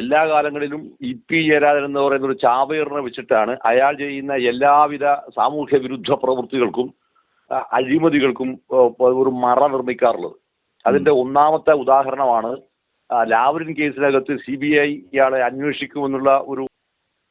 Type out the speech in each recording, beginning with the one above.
എല്ലാ കാലങ്ങളിലും E P Jayarajan എന്ന് പറയുന്ന ഒരു ചാവേറിനെ വെച്ചിട്ടാണ് അയാൾ ചെയ്യുന്ന എല്ലാവിധ സാമൂഹ്യ വിരുദ്ധ പ്രവൃത്തികൾക്കും അഴിമതികൾക്കും ഒരു മറ നിർമ്മിക്കാറുള്ളത്. അതിന്റെ ഒന്നാമത്തെ ഉദാഹരണമാണ് ആ, ലാവ്ലിൻ കേസിനകത്ത് സി ബി ഐ ഇയാളെ അന്വേഷിക്കുമെന്നുള്ള ഒരു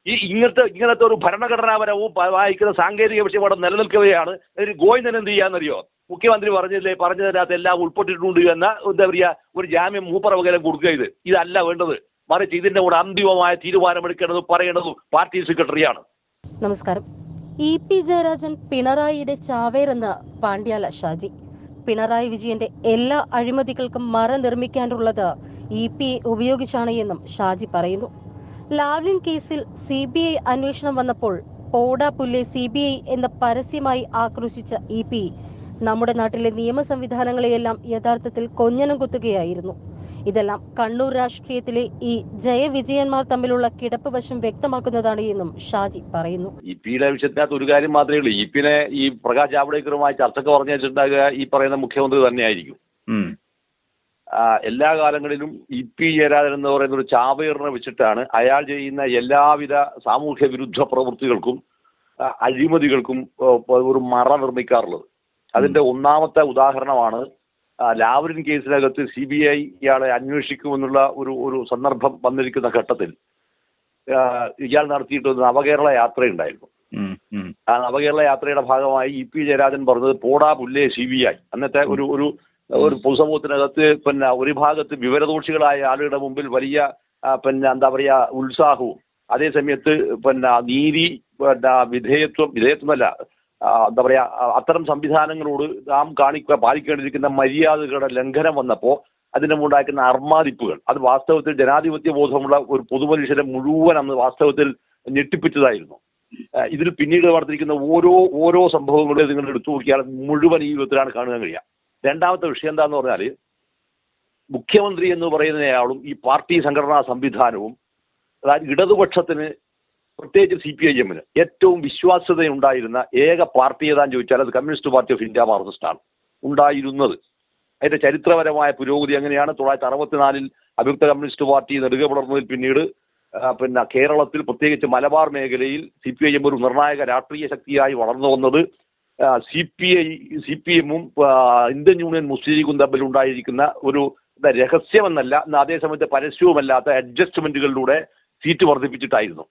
ഈ ഇങ്ങനത്തെ ഇങ്ങനത്തെ ഒരു ഭരണഘടനാപരവും വായിക്കുന്ന സാങ്കേതിക വിഷയം അവിടെ നിലനിൽക്കുകയാണ് ഒരു ഗോവിന്ദൻ എന്ത് ചെയ്യാന്നറിയോ? മുഖ്യമന്ത്രി പറഞ്ഞില്ലേ പറഞ്ഞതിനകത്ത് എല്ലാം ഉൾപ്പെട്ടിട്ടുണ്ട് എന്ന എന്താ പറയുക ഒരു ജാമ്യം മൂപ്പറവകരം കൊടുക്കുക ഇത്. ഇതല്ല വേണ്ടത്. മറിച്ച് ഇതിന്റെ കൂടെ അന്തിമമായ തീരുമാനമെടുക്കേണ്ടതും പറയേണ്ടതും പാർട്ടി സെക്രട്ടറിയാണ്. നമസ്കാരം. ഇ പി ജയരാജൻ പിണറായിയുടെ ചാവേറെന്ന് പാണ്ഡ്യാല ഷാജി. പിണറായി വിജയന്റെ എല്ലാ അഴിമതികൾക്കും മറ നിർമ്മിക്കാനുള്ളത് ഇ പി ഉപയോഗിച്ചാണ് എന്നും ഷാജി പറയുന്നു. ലാവ്ലിൻ കേസിൽ സി ബി ഐ അന്വേഷണം വന്നപ്പോൾ പോഡ പുല്ലെ സി ബി ഐ എന്ന പരസ്യമായി ആക്രോശിച്ച ഇ പി നമ്മുടെ നാട്ടിലെ നിയമ സംവിധാനങ്ങളെയെല്ലാം യഥാർത്ഥത്തിൽ കൊഞ്ഞനം കുത്തുകയായിരുന്നു. ഇതെല്ലാം കണ്ണൂർ രാഷ്ട്രീയത്തിലെ ഈ ജയവിജയന്മാർ തമ്മിലുള്ള കിടപ്പ് വശം വ്യക്തമാക്കുന്നതാണ് എന്നും ഷാജി പറയുന്നു. ഇ പിയുടെ വിഷയത്തിനകത്ത് ഒരു കാര്യം മാത്രമേ ഉള്ളൂ. ഇ പിന്നെ ഈ പ്രകാശ് ജാവ്ദേക്കറുമായി ചർച്ചക്ക് പറഞ്ഞു വെച്ചിട്ടുണ്ടാകുക ഈ പറയുന്ന മുഖ്യമന്ത്രി തന്നെയായിരിക്കും. എല്ലാ കാലങ്ങളിലും ഇ പി ജയരാജൻ എന്ന് പറയുന്ന ഒരു ചാവേറിനെ വെച്ചിട്ടാണ് അയാൾ ചെയ്യുന്ന എല്ലാവിധ സാമൂഹ്യ വിരുദ്ധ പ്രവൃത്തികൾക്കും അഴിമതികൾക്കും ഒരു മറ നിർമ്മിക്കാറുള്ളത്. അതിന്റെ ഒന്നാമത്തെ ഉദാഹരണമാണ് ലാവ്ലിൻ കേസിനകത്ത് സി ബി ഐ ഇയാളെ അന്വേഷിക്കുമെന്നുള്ള ഒരു ഒരു സന്ദർഭം വന്നിരിക്കുന്ന ഘട്ടത്തിൽ ഇയാൾ നടത്തിയിട്ട് ഒരു നവകേരള യാത്രയുണ്ടായിരുന്നു. ആ നവകേരള യാത്രയുടെ ഭാഗമായി ഇ പി ജയരാജൻ പറഞ്ഞത് പോടാ പുല്ലേ സി ബി ഐ അന്നത്തെ ഒരു ഒരു ഒരു പൊതുസമൂഹത്തിനകത്ത് പിന്നെ ഒരു ഭാഗത്ത് വിവരദോഷികളായ ആളുകളുടെ മുമ്പിൽ വലിയ പിന്നെ എന്താ പറയാ ഉത്സാഹവും അതേ സമയത്ത് പിന്നെ നീതി പിന്നെ വിധേയത്വം വിധേയത്വമല്ല എന്താ പറയാ അത്തരം സംവിധാനങ്ങളോട് നാം കാണിക്കുക പാലിക്കേണ്ടിയിരിക്കുന്ന മര്യാദകളുടെ ലംഘനം വന്നപ്പോൾ അതിന് ഉണ്ടാക്കുന്ന അർമാദിപ്പുകൾ. അത് വാസ്തവത്തിൽ ജനാധിപത്യ ബോധമുള്ള ഒരു പൊതുമനുഷ്യരെ മുഴുവൻ അന്ന് വാസ്തവത്തിൽ ഞെട്ടിപ്പിച്ചതായിരുന്നു. ഇതിൽ പിന്നീട് നടത്തിയിരിക്കുന്ന ഓരോ ഓരോ സംഭവങ്ങളും നിങ്ങൾ എടുത്തു നോക്കിയാൽ മുഴുവൻ ഈ വിധത്തിലാണ് കാണുവാൻ കഴിയുക. രണ്ടാമത്തെ വിഷയം എന്താന്ന് പറഞ്ഞാൽ മുഖ്യമന്ത്രി എന്ന് പറയുന്നയാളും ഈ പാർട്ടി സംഘടനാ സംവിധാനവും അതായത് ഇടതുപക്ഷത്തിന് പ്രത്യേകിച്ച് സി പി ഐ എമ്മിന് ഏറ്റവും വിശ്വാസ്യതയുണ്ടായിരുന്ന ഏക പാർട്ടി ഏതാന്ന് ചോദിച്ചാൽ അത് കമ്മ്യൂണിസ്റ്റ് പാർട്ടി ഓഫ് ഇന്ത്യ മാർക്സിസ്റ്റാണ്. ഉണ്ടായിരുന്നത്. അതിന്റെ ചരിത്രപരമായ പുരോഗതി എങ്ങനെയാണ്? തൊള്ളായിരത്തി അറുപത്തിനാലിൽ അഭിയുക്ത കമ്മ്യൂണിസ്റ്റ് പാർട്ടി നെടുക പുലർന്നതിൽ പിന്നീട് പിന്നെ കേരളത്തിൽ പ്രത്യേകിച്ച് മലബാർ മേഖലയിൽ സി പി ഐ എം ഒരു നിർണായക രാഷ്ട്രീയ ശക്തിയായി വളർന്നു വന്നത് C P I C P എമ്മും ഇന്ത്യൻ യൂണിയൻ മുസ്ലിം ലീഗും തമ്മിൽ ഉണ്ടായിരിക്കുന്ന ഒരു രഹസ്യമെന്നല്ല അതേസമയത്ത് പരസ്യവുമല്ലാത്ത അഡ്ജസ്റ്റ്മെന്റുകളിലൂടെ സീറ്റ് വർദ്ധിപ്പിച്ചിട്ടായിരുന്നു.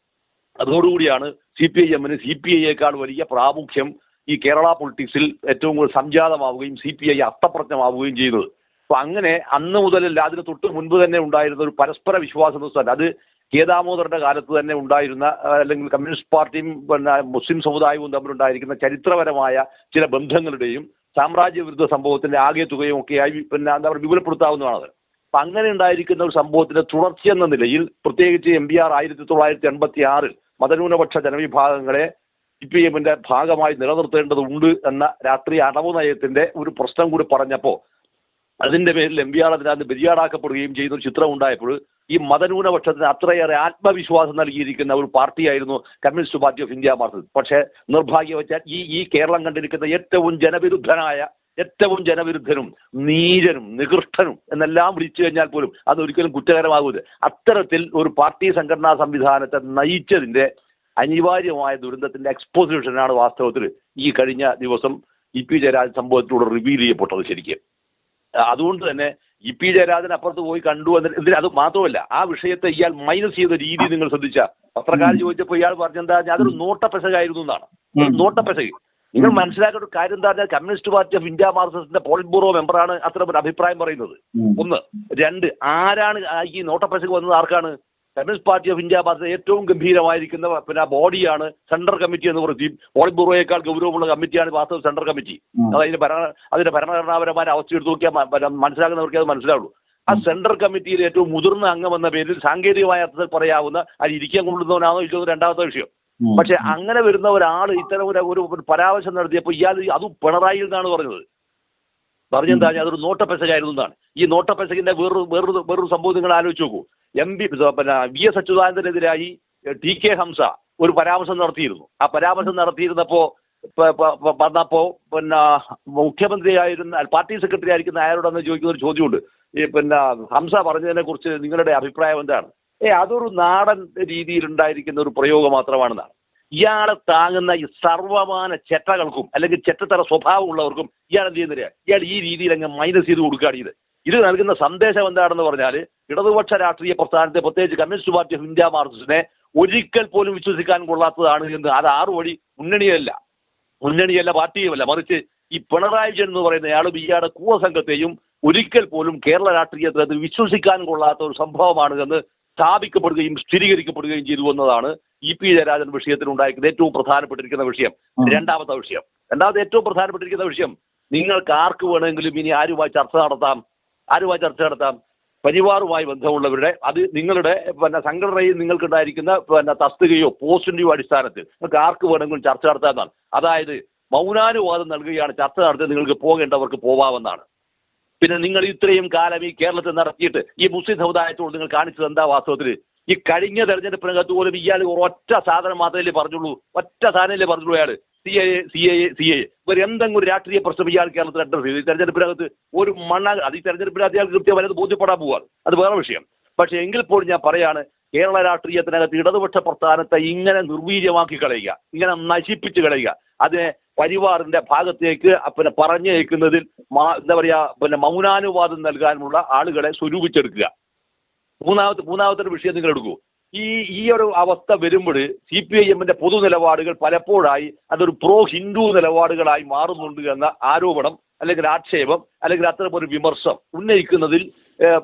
അതോടുകൂടിയാണ് സി പി ഐ എമ്മിന് സി പി ഐയേക്കാൾ വലിയ പ്രാമുഖ്യം ഈ കേരള പൊളിറ്റിക്സിൽ ഏറ്റവും കൂടുതൽ സംജാതമാവുകയും സി പി ഐ അർത്ഥപ്രജ്ഞമാവുകയും ചെയ്തത്. അപ്പൊ അങ്ങനെ അന്ന് മുതലല്ല അതിന് തൊട്ട് മുൻപ് തന്നെ ഉണ്ടായിരുന്ന ഒരു പരസ്പര വിശ്വാസം അത് കെ ദാമോദരന്റെ കാലത്ത് തന്നെ ഉണ്ടായിരുന്ന അല്ലെങ്കിൽ കമ്മ്യൂണിസ്റ്റ് പാർട്ടിയും പിന്നെ മുസ്ലിം സമുദായവും തമ്മിലുണ്ടായിരിക്കുന്ന ചരിത്രപരമായ ചില ബന്ധങ്ങളുടെയും സാമ്രാജ്യ വിരുദ്ധ സംഭവത്തിന്റെ ആകെ തുകയും ഒക്കെയായി പിന്നെ എന്താ പറയുക വിപുലപ്പെടുത്താവുന്നതാണത് അപ്പൊ അങ്ങനെ ഉണ്ടായിരിക്കുന്ന ഒരു സംഭവത്തിന്റെ തുടർച്ചയെന്ന നിലയിൽ പ്രത്യേകിച്ച് എം ബി ആർ ആയിരത്തി തൊള്ളായിരത്തി എൺപത്തി ആറിൽ മതന്യൂനപക്ഷ ജനവിഭാഗങ്ങളെ സി പി എമ്മിന്റെ ഭാഗമായി നിലനിർത്തേണ്ടതുണ്ട് എന്ന രാത്രി അടവ് നയത്തിന്റെ ഒരു പ്രശ്നം കൂടി പറഞ്ഞപ്പോൾ അതിന്റെ പേരിൽ എം പി ആർ അതിനകത്ത് ബലിയാടാക്കപ്പെടുകയും ചെയ്യുന്ന ഒരു ചിത്രം ഉണ്ടായപ്പോൾ ഈ മതന്യൂനപക്ഷത്തിന് അത്രയേറെ ആത്മവിശ്വാസം നൽകിയിരിക്കുന്ന ഒരു പാർട്ടിയായിരുന്നു communist party of India Marxist. പക്ഷേ നിർഭാഗ്യവശാൽ ഈ ഈ കേരളം കണ്ടിരിക്കുന്ന ഏറ്റവും ജനവിരുദ്ധനായ ഏറ്റവും ജനവിരുദ്ധനും നീചനും നികൃഷ്ടനും എന്നെല്ലാം വിളിച്ചു കഴിഞ്ഞാൽ പോലും അത് ഒരിക്കലും കുറ്റകരമാകരുത് അത്തരത്തിൽ ഒരു പാർട്ടി സംഘടനാ സംവിധാനത്തെ നയിച്ചതിന്റെ അനിവാര്യമായ ദുരന്തത്തിന്റെ എക്സ്പോസിഷനാണ് വാസ്തവത്തിൽ ഈ കഴിഞ്ഞ ദിവസം ഇ പി ജയരാജൻ സംഭവത്തിലൂടെ റിവീൽ ചെയ്യപ്പെട്ടത് ശരിക്കും. അതുകൊണ്ട് തന്നെ ഇ പി ജയരാജൻ അപ്പുറത്ത് പോയി കണ്ടു എന്നിട്ട് അത് മാത്രമല്ല ആ വിഷയത്തെ ഇയാൾ മൈനസ് ചെയ്ത രീതി നിങ്ങൾ ശ്രദ്ധിച്ച. പത്രക്കാർ ചോദിച്ചപ്പോൾ ഇയാൾ പറഞ്ഞെന്താ അതൊരു നോട്ടപ്പെസകായിരുന്നു എന്നാണ്. ഉം. നിങ്ങൾ മനസ്സിലാക്കേണ്ട ഒരു കാര്യം എന്താ പറഞ്ഞാൽ കമ്മ്യൂണിസ്റ്റ് പാർട്ടി ഓഫ് ഇന്ത്യ മാർക്സിസ്റ്റിന്റെ പോളിറ്റ് ബ്യൂറോ മെമ്പറാണ് അത്ര ഒരു അഭിപ്രായം പറയുന്നത്. ഒന്ന്. രണ്ട്. ആരാണ് ഈ നോട്ടപ്പശക്ക് വന്നത്? ആർക്കാണ്? Communist party of India Marxist ഏറ്റവും ഗംഭീരമായിരിക്കുന്ന പിന്നെ ബോഡിയാണ് സെൻട്രൽ കമ്മിറ്റി എന്ന് പറയും. പോളിറ്റ് ബ്യൂറോയേക്കാൾ ഗൗരവമുള്ള കമ്മിറ്റിയാണ് വാസ്തവ സെൻട്രൽ കമ്മിറ്റി. അതിന്റെ ഭരണ അതിന്റെ ഭരണഘടനാപരമായ അവസ്ഥ എടുത്തു നോക്കിയാൽ മനസ്സിലാക്കുന്നവർക്ക് അത് മനസ്സിലാവുള്ളൂ. ആ സെൻട്രൽ കമ്മിറ്റിയിൽ ഏറ്റവും മുതിർന്ന അംഗം എന്ന പേരിൽ സാങ്കേതികമായ അർത്ഥത്തിൽ പറയാവുന്ന അത് ഇരിക്കാൻ കൊള്ളുന്നവനാണോ ഇല്ലോ രണ്ടാമത്തെ വിഷയം. പക്ഷെ അങ്ങനെ വരുന്ന ഒരാൾ ഇത്തരം ഒരു ഒരു പരാമർശം നടത്തിയപ്പോൾ ഇയാൾ അതും പിണറായി എന്നാണ് പറഞ്ഞത്. പറഞ്ഞെന്താ? അതൊരു നോട്ടപ്പെസകായിരുന്നു എന്നാണ്. ഈ നോട്ടപ്പെസകിന്റെ വേറൊരു വേറൊരു വേറൊരു സംഭവം നിങ്ങൾ ആലോചിച്ച് നോക്കൂ. എം പി പിന്നെ വി എസ് അച്യുതാനന്ദനെതിരായി ടി കെ ഹംസ ഒരു പരാമർശം നടത്തിയിരുന്നു. ആ പരാമർശം നടത്തിയിരുന്നപ്പോ പ- പിന്നെ മുഖ്യമന്ത്രി വന്നപ്പോ പിന്നെ മുഖ്യമന്ത്രിയായിരുന്ന പാർട്ടി സെക്രട്ടറി ആയിരിക്കുന്ന അയാളോടൊന്ന് ചോദിക്കുന്ന ഒരു ചോദ്യമുണ്ട്. ഈ പിന്നെ ഹംസ പറഞ്ഞതിനെ കുറിച്ച് നിങ്ങളുടെ അഭിപ്രായം എന്താണ്? ഏ അതൊരു നാടൻ രീതിയിൽ ഉണ്ടായിരിക്കുന്ന ഒരു പ്രയോഗം മാത്രമാണെന്നാണ്. ഇയാളെ താങ്ങുന്ന ഈ സർവമാന ചെറ്റകൾക്കും അല്ലെങ്കിൽ ചെറ്റത്തര സ്വഭാവമുള്ളവർക്കും ഇയാൾ എന്ത് ചെയ്യുന്നില്ല ഇയാൾ ഈ രീതിയിൽ അങ്ങ് മൈനസ് ചെയ്ത് കൊടുക്കുകയാണ് ഇത്. ഇത് നൽകുന്ന സന്ദേശം എന്താണെന്ന് പറഞ്ഞാൽ ഇടതുപക്ഷ രാഷ്ട്രീയ പ്രസ്ഥാനത്തെ പ്രത്യേകിച്ച് കമ്മ്യൂണിസ്റ്റ് പാർട്ടി ഓഫ് ഇന്ത്യ മാർക്സിസ്റ്റിനെ ഒരിക്കൽ പോലും വിശ്വസിക്കാൻ കൊള്ളാത്തതാണ് എന്ന് അത് ആറു വഴി മുന്നണിയല്ല. മുന്നണിയല്ല പാർട്ടിയുമല്ല. മറിച്ച് ഈ പിണറായി വിജയൻ എന്ന് പറയുന്ന അയാളും ഇയാളുടെ കൂവസംഘത്തെയും ഒരിക്കൽ പോലും കേരള രാഷ്ട്രീയത്തിൽ അത് വിശ്വസിക്കാൻ കൊള്ളാത്ത ഒരു സംഭവമാണ് എന്ന് സ്ഥാപിക്കപ്പെടുകയും സ്ഥിരീകരിക്കപ്പെടുകയും ചെയ്തു എന്നതാണ് ഇ പി ജയരാജൻ വിഷയത്തിൽ ഉണ്ടായിരിക്കുന്ന ഏറ്റവും പ്രധാനപ്പെട്ടിരിക്കുന്ന വിഷയം. രണ്ടാമത്തെ വിഷയം. രണ്ടാമത്തെ ഏറ്റവും പ്രധാനപ്പെട്ടിരിക്കുന്ന വിഷയം നിങ്ങൾക്ക് ആർക്ക് വേണമെങ്കിലും ഇനി ആരുമായി ചർച്ച നടത്താം? ആരുമായി ചർച്ച നടത്താം? പരിവാറുമായി ബന്ധമുള്ളവരുടെ അത് നിങ്ങളുടെ പിന്നെ സംഘടനയിൽ നിങ്ങൾക്കുണ്ടായിരിക്കുന്ന പിന്നെ തസ്തികയോ പോസ്റ്റിന്റെയോ അടിസ്ഥാനത്തിൽ നിങ്ങൾക്ക് ആർക്ക് വേണമെങ്കിലും ചർച്ച നടത്താമെന്നാണ്. അതായത് മൗനാനുവാദം നൽകുകയാണ് ചർച്ച നടത്തി നിങ്ങൾക്ക് പോകേണ്ടവർക്ക് പോവാമെന്നാണ്. പിന്നെ നിങ്ങൾ ഇത്രയും കാലം ഈ കേരളത്തിൽ നടത്തിയിട്ട് ഈ മുസ്ലിം സമുദായത്തോട് നിങ്ങൾ കാണിച്ചത് എന്താ വാസ്തവത്തിൽ? ഈ കഴിഞ്ഞ തെരഞ്ഞെടുപ്പിനകത്ത് പോലും ഇയാൾ ഒറ്റ സാധനം മാത്രമല്ലേ പറഞ്ഞുള്ളൂ. ഒറ്റ സാധനമല്ലേ പറഞ്ഞുള്ളൂ അയാൾ C A C A C A ഇവർ എന്തെങ്കിലും ഒരു രാഷ്ട്രീയ പ്രശ്നം ഇയാൾ കേരളത്തിൽ അഡ്രസ് ചെയ്തു. ഈ തെരഞ്ഞെടുപ്പിനകത്ത് ഒരു മണ്ണ അത് ഈ തെരഞ്ഞെടുപ്പിനകത്ത് ഇയാൾ കൃത്യമായി അത് ബോധ്യപ്പെടാൻ പോവാണ്. അത് വേറെ വിഷയം. പക്ഷേ എങ്കിൽ പോലും ഞാൻ പറയാണ് കേരള രാഷ്ട്രീയത്തിനകത്ത് ഇടതുപക്ഷ പ്രസ്ഥാനത്തെ ഇങ്ങനെ നിർവീര്യമാക്കി കളയുക ഇങ്ങനെ നശിപ്പിച്ച് കളയുക അതിനെ പരിവാറിന്റെ ഭാഗത്തേക്ക് പിന്നെ പറഞ്ഞേക്കുന്നതിൽ എന്താ പറയാ പിന്നെ മൗനാനുവാദം നൽകാനുള്ള ആളുകളെ സ്വരൂപിച്ചെടുക്കുക. മൂന്നാമത്തെ മൂന്നാമത്തെ ഒരു വിഷയം നിങ്ങൾ എടുക്കൂ. ഈ ഈ ഒരു അവസ്ഥ വരുമ്പോൾ സി പി ഐ എമ്മിന്റെ പൊതു നിലപാടുകൾ പലപ്പോഴായി അതൊരു പ്രോ ഹിന്ദു നിലപാടുകളായി മാറുന്നുണ്ട് എന്ന ആരോപണം അല്ലെങ്കിൽ ആക്ഷേപം അല്ലെങ്കിൽ അത്തരം ഒരു വിമർശം ഉന്നയിക്കുന്നതിൽ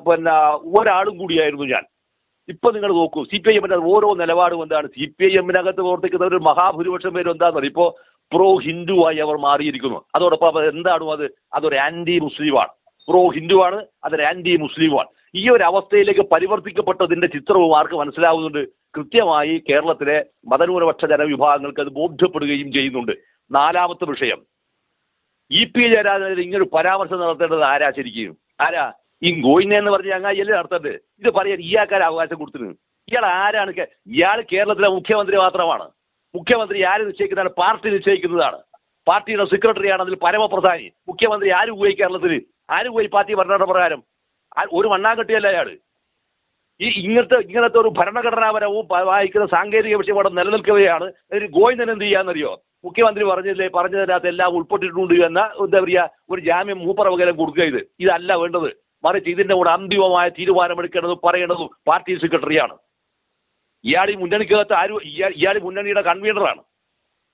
പിന്നെ ഒരാളും കൂടിയായിരുന്നു ഞാൻ. ഇപ്പൊ നിങ്ങൾ നോക്കൂ സി പി ഐ എമ്മിന്റെ ഓരോ നിലപാടും എന്താണ്? സി പി ഐ എമ്മിനകത്ത് പ്രവർത്തിക്കുന്ന ഒരു മഹാഭൂരിപക്ഷം പേരും എന്താണെന്ന് അറിയോ? പ്രോ ഹിന്ദുവായി അവർ മാറിയിരിക്കുന്നു. അതോടൊപ്പം എന്താണ് അത്? അതൊരു ആന്റി മുസ്ലിമാണ് പ്രോ ഹിന്ദുവാണ് അതൊരു ആന്റി മുസ്ലിമാണ് ഈ ഒരു അവസ്ഥയിലേക്ക് പരിവർത്തിക്കപ്പെട്ടതിന്റെ ചിത്രവും ആർക്ക് മനസ്സിലാവുന്നുണ്ട്? കൃത്യമായി കേരളത്തിലെ മതന്യൂനപക്ഷ ജനവിഭാഗങ്ങൾക്ക് അത് ബോധ്യപ്പെടുകയും ചെയ്യുന്നുണ്ട്. നാലാമത്തെ വിഷയം. ഇ പി ജയരാജനെതിരെ ഇങ്ങനൊരു പരാമർശം നടത്തേണ്ടത് ആരാ ശരിക്കും? ആരാ? ഈ ഗോയിനെ എന്ന് പറഞ്ഞ ചങ്ങായിയല്ലേ നടത്തേണ്ടത്? ഇത് പറയാൻ ഇയാൾക്കാർ അവകാശം കൊടുത്തിരുന്നു ഇയാൾ ആരാണ്? ഇയാൾ കേരളത്തിലെ മുഖ്യമന്ത്രി മാത്രമാണ്. മുഖ്യമന്ത്രി ആര് നിശ്ചയിക്കുന്നതാണ്? പാർട്ടി നിശ്ചയിക്കുന്നതാണ്. പാർട്ടിയുടെ സെക്രട്ടറിയാണ് അതിൽ പരമപ്രധാനി. മുഖ്യമന്ത്രി ആര് പോയി കേരളത്തിൽ ആര് പോയി പാർട്ടി ഭരണഘടന പ്രകാരം? ഒരു മണ്ണാങ്കട്ടിയല്ല അയാൾ ഈ ഇങ്ങനത്തെ ഇങ്ങനത്തെ ഒരു ഭരണഘടനാപരവും വായിക്കുന്ന സാങ്കേതിക വിഷയം അവിടെ നിലനിൽക്കുകയാണ്. ഒരു ഗോവിന്ദൻ എന്ത് ചെയ്യാന്നറിയോ? മുഖ്യമന്ത്രി പറഞ്ഞില്ലേ പറഞ്ഞതിനകത്ത് എല്ലാം ഉൾപ്പെട്ടിട്ടുണ്ട് എന്ന എന്താ പറയുക ഒരു ജാമ്യം മൂപ്പറവകരം കൊടുക്കുക ഇത്. ഇതല്ല വേണ്ടത്. മറിച്ച് ഇതിന്റെ കൂടെ അന്തിമമായ തീരുമാനമെടുക്കേണ്ടതും പറയേണ്ടതും പാർട്ടി സെക്രട്ടറിയാണ്. ഇയാൾ ഈ മുന്നണിക്കകത്ത് ആരും ഇയാൾ മുന്നണിയുടെ കൺവീനറാണ്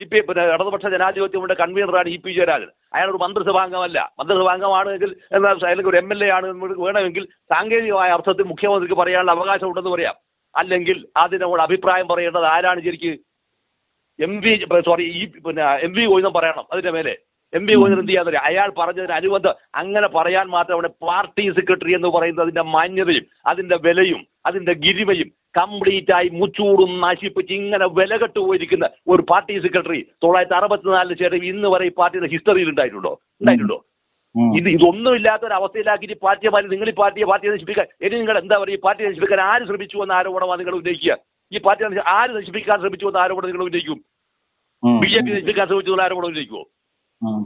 ഇപ്പൊ പി പിന്നെ ഇടതുപക്ഷ ജനാധിപത്യമുണ്ട് കൺവീനറാണ് ഇ പി ജയരാജൻ. അയാൾ ഒരു മന്ത്രിസഭാംഗമല്ല. മന്ത്രിസഭാംഗമാണെങ്കിൽ എന്നാൽ അല്ലെങ്കിൽ ഒരു എം എൽ എ ആണ് വേണമെങ്കിൽ സാങ്കേതികമായ അർത്ഥത്തിൽ മുഖ്യമന്ത്രിക്ക് പറയാനുള്ള അവകാശം ഉണ്ടെന്ന് പറയാം. അല്ലെങ്കിൽ അതിനോട് അഭിപ്രായം പറയേണ്ടത് ആരാണ് ശരിക്ക്? എം വി സോറി ഈ പിന്നെ എം വി ഗോവിന്ദൻ പറയണം അതിന്റെ മേലെ. എം വി ഗോവിന്ദൻ എന്ത് ചെയ്യാൻ അയാൾ പറഞ്ഞതിന് അനുബന്ധം അങ്ങനെ പറയാൻ മാത്രം അവിടെ പാർട്ടി സെക്രട്ടറി എന്ന് പറയുന്നത് അതിന്റെ മാന്യതയും അതിന്റെ വിലയും അതിന്റെ ഗിരിമയും കംപ്ലീറ്റ് ആയി മുച്ചൂടും നശിപ്പിച്ച് ഇങ്ങനെ വില പോയിരിക്കുന്ന ഒരു പാർട്ടി സെക്രട്ടറി തൊള്ളായിരത്തി അറുപത്തിനാലിന് ശേഷം ഇന്ന് വരെ ഈ പാർട്ടിയുടെ ഹിസ്റ്ററിയിൽ ഉണ്ടായിട്ടുണ്ടോ? ഉണ്ടായിട്ടുണ്ടോ? ഇത് ഇതൊന്നും ഇല്ലാത്ത ഒരു അവസ്ഥയിലാക്കിയിട്ട് ഈ പാർട്ടിയെ മാറ്റി നിങ്ങൾ ഈ പാർട്ടിയെ പാർട്ടിയെ നശിപ്പിക്കാൻ ഇനി നിങ്ങൾ എന്താ പറയുക? ഈ പാർട്ടിയെ നശിപ്പിക്കാൻ ആര് ശ്രമിച്ചു എന്ന ആരോപണമാണ് നിങ്ങൾ ഉന്നയിക്കുക? ഈ പാർട്ടി ആര് നശിപ്പിക്കാൻ ശ്രമിച്ചു എന്ന ആരോപണം നിങ്ങൾ ഉന്നയിക്കും. ബി ജെ പി നശിപ്പിക്കാൻ ശ്രമിച്ചു എന്ന ആരോപണം ഉന്നയിക്കുമോ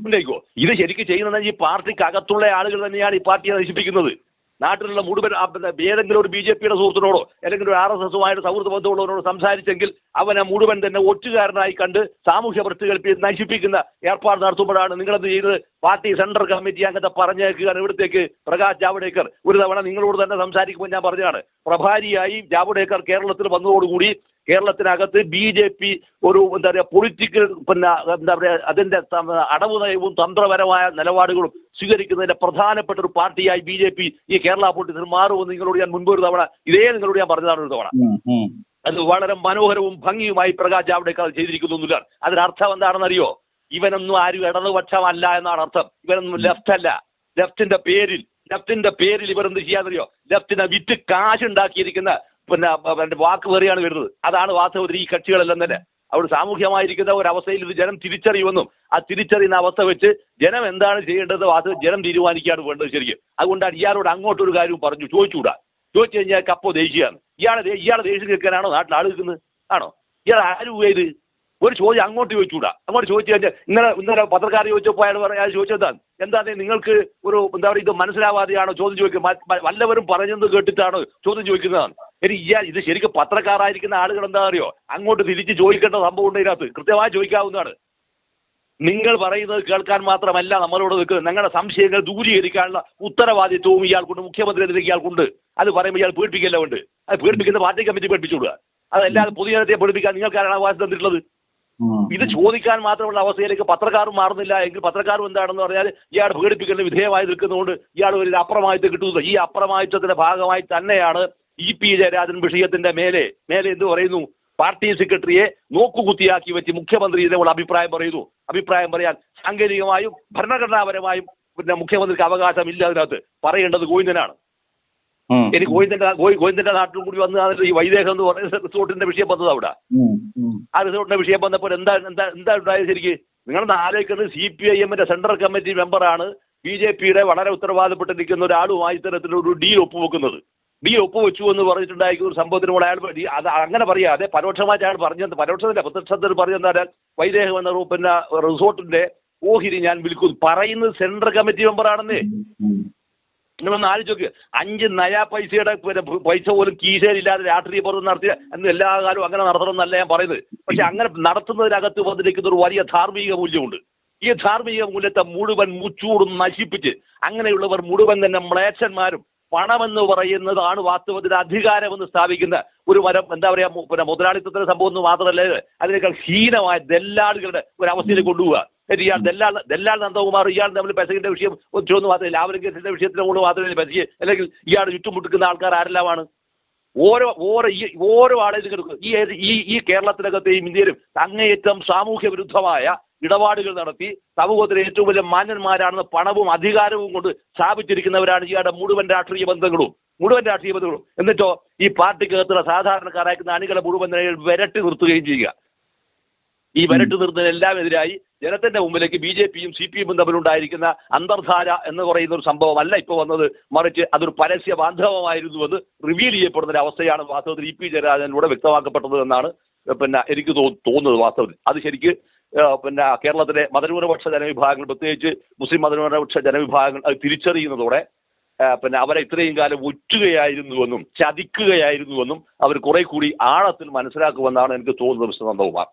ഉന്നയിക്കുമോ ഇത് ശരിക്കും ചെയ്യുന്നത് ഈ പാർട്ടിക്ക് അകത്തുള്ള ആളുകൾ തന്നെയാണ് ഈ പാർട്ടിയെ നശിപ്പിക്കുന്നത്. നാട്ടിലുള്ള മുഴുവൻ ഏതെങ്കിലും ഒരു ബി ജെ പിയുടെ സുഹൃത്തിനോടോ അല്ലെങ്കിൽ ഒരു ആർ എസ് എസുമായിട്ട് സൗഹൃദ ബന്ധമുള്ളവരോട് സംസാരിച്ചെങ്കിൽ അവനെ മുഴുവൻ തന്നെ ഒറ്റുകാരനായി കണ്ട് സാമൂഹ്യ വൃത്തികൽപ്പി നശിപ്പിക്കുന്ന ഏർപ്പാട് നടത്തുമ്പോഴാണ് നിങ്ങളത് ചെയ്ത് പാർട്ടി സെൻട്രൽ കമ്മിറ്റി അങ്ങനത്തെ പറഞ്ഞേക്കുകയാണ്. ഇവിടത്തേക്ക് പ്രകാശ് ജാവ്ദേക്കർ ഒരു തവണ നിങ്ങളോട് തന്നെ സംസാരിക്കുമ്പോൾ ഞാൻ പറഞ്ഞതാണ്. പ്രഭാരിയായി ജാവ്ദേക്കർ കേരളത്തിൽ വന്നതോടുകൂടി കേരളത്തിനകത്ത് ബി ജെ പി ഒരു എന്താ പറയുക പൊളിറ്റിക്കൽ പിന്നെ എന്താ പറയുക അതിന്റെ ത- അടവ് നയവും തന്ത്രപരമായ നിലപാടുകളും സ്വീകരിക്കുന്നതിന്റെ പ്രധാനപ്പെട്ട ഒരു പാർട്ടിയായി ബി ജെ പി ഈ കേരള പൊളിറ്റിക്സിൽ മാറുമെന്ന് നിങ്ങളോട് ഞാൻ മുൻപ് ഒരു തവണ ഇതേ നിങ്ങളോട് ഞാൻ പറഞ്ഞതാണ് ഒരു തവണ. അത് വളരെ മനോഹരവും ഭംഗിയുമായി പ്രകാശ് ജാവ്ദേക്കർ ചെയ്തിരിക്കുന്നു അതിനർത്ഥം എന്താണെന്നറിയോ? ഇവനൊന്നും ആരും ഇടതുപക്ഷമല്ല എന്നാണ് അർത്ഥം. ഇവനൊന്നും ലെഫ്റ്റ് അല്ല. ലെഫ്റ്റിന്റെ പേരിൽ ലെഫ്റ്റിന്റെ പേരിൽ ഇവർ എന്ത് ചെയ്യാന്നറിയോ ലെഫ്റ്റിനെ വിറ്റ് കാശുണ്ടാക്കിയിരിക്കുന്ന പിന്നെ പിന്നെ വാക്ക് വേറിയാണ് വരുന്നത്. അതാണ് വാസ്തവത്തിൽ ഈ കക്ഷികളെല്ലാം തന്നെ. അവിടെ സാമൂഹ്യമായിരിക്കുന്ന ഒരവസ്ഥയിൽ ഇത് ജനം തിരിച്ചറിയുമെന്നും ആ തിരിച്ചറിയുന്ന അവസ്ഥ വെച്ച് ജനം എന്താണ് ചെയ്യേണ്ടത് അത് ജനം തീരുമാനിക്കുകയാണ് വേണ്ടത് ശരിക്കും. അതുകൊണ്ടാണ് ഇയാളോട് അങ്ങോട്ടൊരു കാര്യം പറഞ്ഞു ചോദിച്ചുകൂടാ. ചോദിച്ചു കഴിഞ്ഞാൽ കപ്പോ ദേശീയമാണ് ഇയാളെ ഇയാളെ ദേഷ്യം കേൾക്കാനാണോ നാട്ടിൽ ആൾ നിൽക്കുന്നത്? ആണോ? ഇയാൾ ആരും ഇത്? ഒരു ചോദ്യം അങ്ങോട്ട് ചോദിച്ചുകൂടാ. അങ്ങോട്ട് ചോദിച്ചു കഴിഞ്ഞാൽ ഇന്നലെ ഇന്നലെ പത്രക്കാർ ചോദിച്ചപ്പോൾ അയാൾ പറയാൻ ചോദിച്ചതാണ് എന്താണ്? നിങ്ങൾക്ക് ഒരു എന്താ പറയുക ഇത് മനസ്സിലാവാതെയാണോ? ചോദ്യം ചോദിക്കുന്നത് വല്ലവരും പറഞ്ഞത് കേട്ടിട്ടാണോ ചോദ്യം ചോദിക്കുന്നതാണ്? ഇനി ഇയാൾ ഇത് ശരിക്കും പത്രക്കാരായിരിക്കുന്ന ആളുകൾ എന്താ അറിയോ? അങ്ങോട്ട് തിരിച്ച് ചോദിക്കേണ്ട സംഭവം ഉണ്ട് ഇതിനകത്ത്. കൃത്യമായി ചോദിക്കാവുന്നതാണ്. നിങ്ങൾ പറയുന്നത് കേൾക്കാൻ മാത്രമല്ല നമ്മളോട് നിൽക്കുന്നത്. ഞങ്ങളുടെ സംശയങ്ങൾ ദൂരീകരിക്കാനുള്ള ഉത്തരവാദിത്വവും ഇയാൾക്കുണ്ട്. മുഖ്യമന്ത്രി ഇയാൾക്കുണ്ട്. അത് പറയുമ്പോൾ ഇയാൾ പീഡിപ്പിക്കല്ലോ ഉണ്ട്? അത് പീഡിപ്പിക്കുന്ന പാർട്ടി കമ്മിറ്റി പഠിപ്പിച്ചുവിടുക അതല്ലാതെ പൊതുജനത്തെ പഠിപ്പിക്കാൻ നിങ്ങൾക്കാരാണ് അവകാശം തന്നിട്ടുള്ളത്? ഇത് ചോദിക്കാൻ മാത്രമുള്ള അവസ്ഥയിലേക്ക് പത്രക്കാരും മാറുന്നില്ല. എങ്കിൽ പത്രക്കാരും എന്താണെന്ന് പറഞ്ഞാൽ ഇയാൾ പീഡിപ്പിക്കലിന് വിധേയമായി നിൽക്കുന്നതുകൊണ്ട് ഇയാൾ ഒരു അപ്രമായിട്ട് കിട്ടുന്നത്. ഈ അപ്രമാദിത്വത്തിന്റെ ഭാഗമായി തന്നെയാണ് ഇ പി ജയരാജൻ വിഷയത്തിന്റെ മേലെ മേലെ എന്ത് പറയുന്നു? പാർട്ടി സെക്രട്ടറിയെ നോക്കുകുത്തിയാക്കി വെച്ച് മുഖ്യമന്ത്രി ഇതേപോലെ അഭിപ്രായം പറയുന്നു. അഭിപ്രായം പറയാൻ സാങ്കേതികമായും ഭരണഘടനാപരമായും പിന്നെ മുഖ്യമന്ത്രിക്ക് അവകാശം ഇല്ല അതിനകത്ത്. പറയേണ്ടത് ഗോവിന്ദനാണ്. എനിക്ക് ഇനി ഗോവിന്ദന്റെ ഗോവി- ഗോവിന്ദന്റെ നാട്ടിൽ കൂടി വന്ന് ഈ വൈദേഹം എന്ന് പറയുന്ന റിസോർട്ടിന്റെ വിഷയം വന്നത് അവിടെ. ആ റിസോർട്ടിന്റെ വിഷയം വന്നപ്പോൾ എന്താ എന്താ എന്താ ഉണ്ടായത് ശരിക്ക്? നിങ്ങളൊന്ന് ആലോചിക്കുന്നത് സി പി ഐ എമ്മിന്റെ സെൻട്രൽ കമ്മിറ്റി മെമ്പറാണ് ബി ജെ പിയുടെ വളരെ ഉത്തരവാദപ്പെട്ടിരിക്കുന്ന ഒരാളുമായി ഇത്തരത്തിലൊരു ഡീൽ ഒപ്പുവെക്കുന്നത്. ഡീൽ ഒപ്പുവെച്ചു എന്ന് പറഞ്ഞിട്ടുണ്ടായിരിക്കും ഒരു സംഭവത്തിനോട് അയാൾ അത് അങ്ങനെ പറയാതെ പരോക്ഷമായിട്ട് അയാൾ പറഞ്ഞത് പരോക്ഷത്തില്ല പ്രത്യക്ഷത്തിൽ പറഞ്ഞെന്നാൽ വൈദേഹം എന്ന പിന്നെ റിസോർട്ടിന്റെ ഓഹിരി ഞാൻ വിൽക്കുന്നു പറയുന്നത് സെൻട്രൽ കമ്മിറ്റി മെമ്പർ ആണെന്നേ. നിങ്ങളൊന്ന് ആലോചിച്ച് അഞ്ച് നയാ പൈസയുടെ പൈസ പോലും കീശയിലില്ലാതെ രാഷ്ട്രീയ പ്രവർത്തനം നടത്തിയ എന്ന് എല്ലാ കാലവും അങ്ങനെ നടത്തണമെന്നല്ല ഞാൻ പറയുന്നത്. പക്ഷെ അങ്ങനെ നടത്തുന്നതിനകത്ത് വന്നിരിക്കുന്ന ഒരു വലിയ ധാർമ്മിക മൂല്യമുണ്ട്. ഈ ധാർമ്മിക മൂല്യത്തെ മുഴുവൻ മുച്ചൂടും നശിപ്പിച്ച് അങ്ങനെയുള്ളവർ മുഴുവൻ തന്നെ മ്ലേച്ഛന്മാരും പണമെന്ന് പറയുന്നതാണ് വാസ്തവത്തിൽ അധികാരമെന്ന് സ്ഥാപിക്കുന്ന ഒരു മരം. എന്താ പറയാ പിന്നെ മുതലാളിത്തത്തിന്റെ സംഭവം എന്ന് മാത്രമല്ല അതിനേക്കാൾ ഹീനമായ ദല്ലാളുകളുടെ ഒരു അവസ്ഥയിൽ കൊണ്ടുപോവുക ഇയാൾ ദല്ലാൾ ദല്ലാൾ നന്ദകുമാർ ഇയാൾ തമ്മിൽ പെസകിന്റെ വിഷയം ഒന്നും മാത്രമല്ല ലാവലിൻ കേസിന്റെ വിഷയത്തിന് കൊണ്ട് മാത്രമേ പെസകി അല്ലെങ്കിൽ ഇയാൾ ചുറ്റുമുട്ടുക്കുന്ന ആൾക്കാർ ആരെല്ലാമാണ്? ഓരോ ഓരോ ഈ ഓരോ ആളെയും ഈ ഈ ഈ കേരളത്തിനകത്തെയും ഇന്ത്യയിലും അങ്ങേയറ്റം സാമൂഹ്യ വിരുദ്ധമായ ഇടപാടുകൾ നടത്തി സമൂഹത്തിലെ ഏറ്റവും വലിയ മാന്യന്മാരാണെന്ന് പണവും അധികാരവും കൊണ്ട് സ്ഥാപിച്ചിരിക്കുന്നവരാണ് ഇയാളുടെ മുഴുവൻ രാഷ്ട്രീയ ബന്ധങ്ങളും മുഴുവൻ രാഷ്ട്രീയ ബന്ധങ്ങളും. എന്നിട്ടോ ഈ പാർട്ടിക്കകത്തുള്ള സാധാരണക്കാരായിരിക്കുന്ന അണികളെ മുഴുവൻ നിലയിൽ വിരട്ടി നിർത്തുകയും ചെയ്യുക. ഈ വരട്ടു നിർത്തുന്നതിനെല്ലാം എതിരായി ജനത്തിന്റെ മുമ്പിലേക്ക് ബി ജെ പിയും സി പി എമ്മും തമ്മിലുണ്ടായിരിക്കുന്ന അന്തർധാര എന്ന് പറയുന്ന ഒരു സംഭവമല്ല ഇപ്പോൾ വന്നത്. മറിച്ച് അതൊരു പരസ്യ ബാന്ധവമായിരുന്നുവെന്ന് റിവീൽ ചെയ്യപ്പെടുന്ന ഒരു അവസ്ഥയാണ് വാസ്തവത്തിൽ ഇ പി ജയരാജനിലൂടെ വ്യക്തമാക്കപ്പെട്ടത് എന്നാണ് പിന്നെ എനിക്ക് തോന്നുന്നത് വാസ്തവത്തിൽ. അത് ശരിക്ക് പിന്നെ കേരളത്തിലെ മതന്യൂനപക്ഷ ജനവിഭാഗങ്ങൾ പ്രത്യേകിച്ച് മുസ്ലിം മതന്യൂനപക്ഷ ജനവിഭാഗങ്ങൾ അത് തിരിച്ചറിയുന്നതോടെ പിന്നെ അവരെ ഇത്രയും കാലം ഒറ്റുകയായിരുന്നുവെന്നും ചതിക്കുകയായിരുന്നുവെന്നും അവർ കുറെ കൂടി ആഴത്തിൽ മനസ്സിലാക്കുമെന്നാണ് എനിക്ക് തോന്നുന്നത് മിസ്റ്റർ നന്ദകുമാർ.